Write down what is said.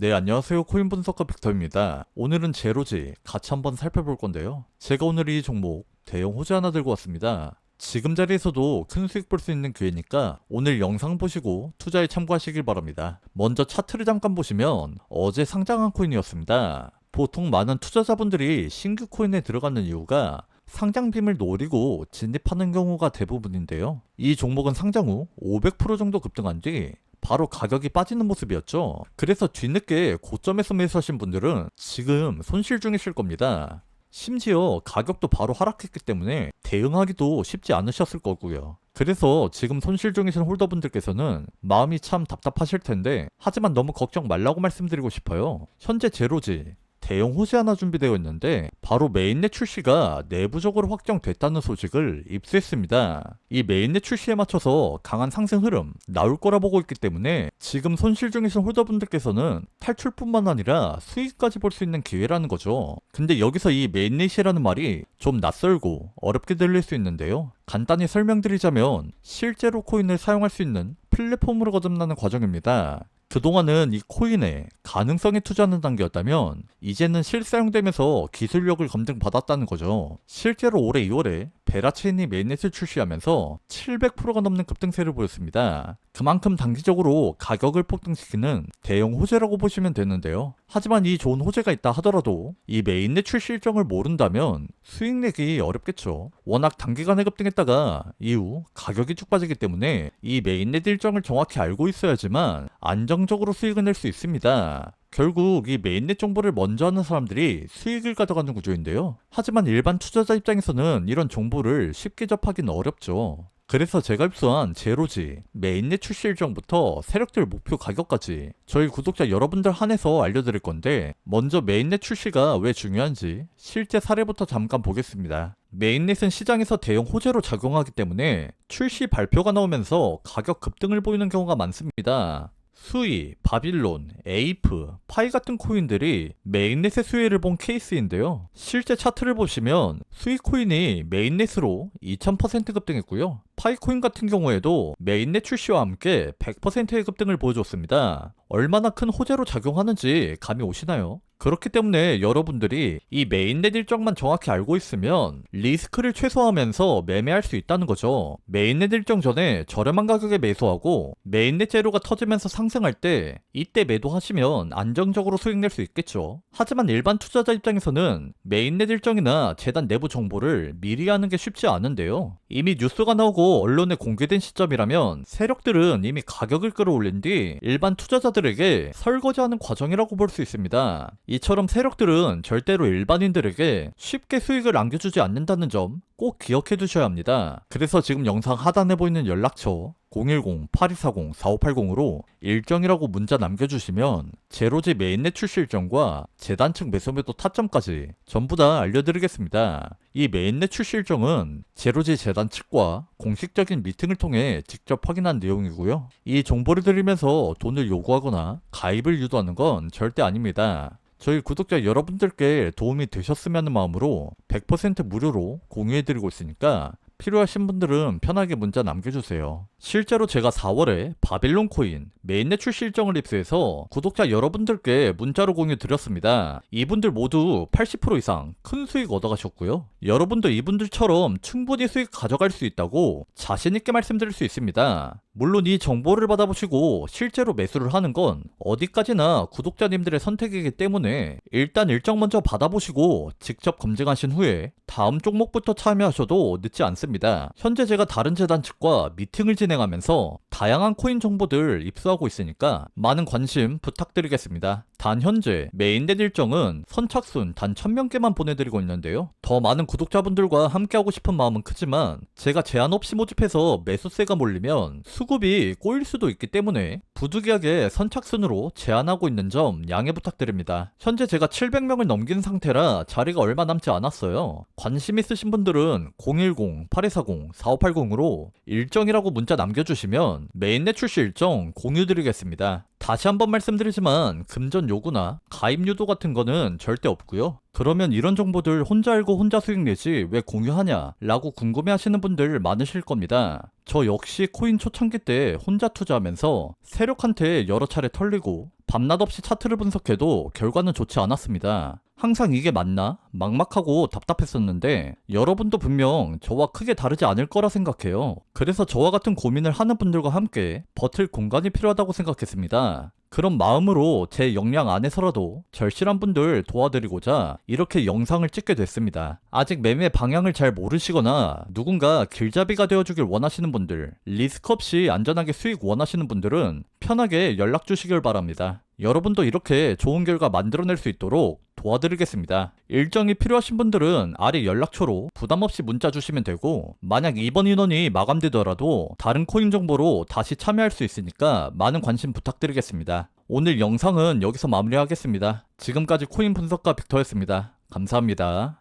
네, 안녕하세요. 코인 분석가 빅터입니다. 오늘은 제로지 같이 한번 살펴볼 건데요. 제가 오늘 이 종목 대형 호재 하나 들고 왔습니다. 지금 자리에서도 큰 수익 볼 수 있는 기회니까 오늘 영상 보시고 투자에 참고하시길 바랍니다. 먼저 차트를 잠깐 보시면 어제 상장한 코인이었습니다. 보통 많은 투자자분들이 신규 코인에 들어가는 이유가 상장 빔을 노리고 진입하는 경우가 대부분인데요. 이 종목은 상장 후 500% 정도 급등한 뒤 바로 가격이 빠지는 모습이었죠. 그래서 뒤늦게 고점에서 매수하신 분들은 지금 손실 중이실 겁니다. 심지어 가격도 바로 하락했기 때문에 대응하기도 쉽지 않으셨을 거고요. 그래서 지금 손실 중이신 홀더분들께서는 마음이 참 답답하실 텐데 하지만 너무 걱정 말라고 말씀드리고 싶어요. 현재 제로지 대형 호재 하나 준비되어 있는데 바로 메인넷 출시가 내부적으로 확정됐다는 소식을 입수했습니다. 이 메인넷 출시에 맞춰서 강한 상승 흐름 나올 거라 보고 있기 때문에 지금 손실 중이신 홀더분들께서는 탈출뿐만 아니라 수익까지 볼 수 있는 기회라는 거죠. 근데 여기서 이 메인넷이라는 말이 좀 낯설고 어렵게 들릴 수 있는데요. 간단히 설명드리자면 실제로 코인을 사용할 수 있는 플랫폼으로 거듭나는 과정입니다. 그동안은 이 코인에 가능성에 투자하는 단계였다면 이제는 실사용되면서 기술력을 검증받았다는 거죠. 실제로 올해 2월에 베라체인이 메인넷을 출시하면서 700%가 넘는 급등세를 보였습니다. 그만큼 단기적으로 가격을 폭등시키는 대형 호재라고 보시면 되는데요. 하지만 이 좋은 호재가 있다 하더라도 이 메인넷 출시 일정을 모른다면 수익 내기 어렵겠죠. 워낙 단기간에 급등했다가 이후 가격이 쭉 빠지기 때문에 이 메인넷 일정을 정확히 알고 있어야지만 안정적으로 수익을 낼 수 있습니다. 결국 이 메인넷 정보를 먼저 하는 사람들이 수익을 가져가는 구조인데요. 하지만 일반 투자자 입장에서는 이런 정보를 쉽게 접하기는 어렵죠. 그래서 제가 입수한 제로지, 메인넷 출시 일정부터 세력들 목표 가격까지 저희 구독자 여러분들 한해서 알려드릴 건데 먼저 메인넷 출시가 왜 중요한지 실제 사례부터 잠깐 보겠습니다. 메인넷은 시장에서 대형 호재로 작용하기 때문에 출시 발표가 나오면서 가격 급등을 보이는 경우가 많습니다. 수이, 바빌론, 에이프, 파이 같은 코인들이 메인넷의 수혜를 본 케이스인데요. 실제 차트를 보시면 수이 코인이 메인넷으로 2000% 급등했고요. 파이 코인 같은 경우에도 메인넷 출시와 함께 100%의 급등을 보여줬습니다. 얼마나 큰 호재로 작용하는지 감이 오시나요? 그렇기 때문에 여러분들이 이 메인넷 일정만 정확히 알고 있으면 리스크를 최소화하면서 매매할 수 있다는 거죠. 메인넷 일정 전에 저렴한 가격에 매수하고 메인넷 재료가 터지면서 상승할 때 이때 매도하시면 안정적으로 수익 낼 수 있겠죠. 하지만 일반 투자자 입장에서는 메인넷 일정이나 재단 내부 정보를 미리 하는 게 쉽지 않은데요. 이미 뉴스가 나오고 언론에 공개된 시점이라면 세력들은 이미 가격을 끌어올린 뒤 일반 투자자들에게 설거지하는 과정이라고 볼 수 있습니다. 이처럼 세력들은 절대로 일반인들에게 쉽게 수익을 안겨주지 않는다는 점 꼭 기억해 두셔야 합니다. 그래서 지금 영상 하단에 보이는 연락처 010-8240-4580으로 일정이라고 문자 남겨주시면 제로지 메인넷 출시 일정과 재단 측 매수매도 타점까지 전부 다 알려드리겠습니다. 이 메인넷 출시 일정은 제로지 재단 측과 공식적인 미팅을 통해 직접 확인한 내용이고요. 이 정보를 드리면서 돈을 요구하거나 가입을 유도하는 건 절대 아닙니다. 저희 구독자 여러분들께 도움이 되셨으면 하는 마음으로 100% 무료로 공유해드리고 있으니까 필요하신 분들은 편하게 문자 남겨주세요. 실제로 제가 4월에 바빌론 코인 메인넷 출시 일정을 입수해서 구독자 여러분들께 문자로 공유 드렸습니다. 이분들 모두 80% 이상 큰 수익 얻어가셨고요. 여러분도 이분들처럼 충분히 수익 가져갈 수 있다고 자신있게 말씀드릴 수 있습니다. 물론 이 정보를 받아보시고 실제로 매수를 하는 건 어디까지나 구독자님들의 선택이기 때문에 일단 일정 먼저 받아보시고 직접 검증하신 후에 다음 종목부터 참여하셔도 늦지 않습니다. 현재 제가 다른 재단 측과 미팅을 진행하면서 다양한 코인 정보들 입수하고 있으니까 많은 관심 부탁드리겠습니다. 단 현재 메인넷 일정은 선착순 단 1000명께만 보내드리고 있는데요. 더 많은 구독자분들과 함께하고 싶은 마음은 크지만 제가 제한 없이 모집해서 매수세가 몰리면 수급이 꼬일 수도 있기 때문에 부득이하게 선착순으로 제한하고 있는 점 양해 부탁드립니다. 현재 제가 700명을 넘긴 상태라 자리가 얼마 남지 않았어요. 관심 있으신 분들은 010-8240-4580으로 일정이라고 문자 남겨주시면 메인넷 출시 일정 공유 드리겠습니다. 다시 한번 말씀드리지만 금전 요구나 가입 유도 같은 거는 절대 없고요. 그러면 이런 정보들 혼자 알고 혼자 수익 내지 왜 공유하냐 라고 궁금해 하시는 분들 많으실 겁니다. 저 역시 코인 초창기 때 혼자 투자하면서 세력한테 여러 차례 털리고 밤낮 없이 차트를 분석해도 결과는 좋지 않았습니다. 항상 이게 맞나? 막막하고 답답했었는데 여러분도 분명 저와 크게 다르지 않을 거라 생각해요. 그래서 저와 같은 고민을 하는 분들과 함께 버틸 공간이 필요하다고 생각했습니다. 그런 마음으로 제 역량 안에서라도 절실한 분들 도와드리고자 이렇게 영상을 찍게 됐습니다. 아직 매매 방향을 잘 모르시거나 누군가 길잡이가 되어주길 원하시는 분들, 리스크 없이 안전하게 수익 원하시는 분들은 편하게 연락 주시길 바랍니다. 여러분도 이렇게 좋은 결과 만들어낼 수 있도록 도와드리겠습니다. 일정이 필요하신 분들은 아래 연락처로 부담 없이 문자 주시면 되고 만약 이번 인원이 마감되더라도 다른 코인 정보로 다시 참여할 수 있으니까 많은 관심 부탁드리겠습니다. 오늘 영상은 여기서 마무리하겠습니다. 지금까지 코인 분석가 빅터였습니다. 감사합니다.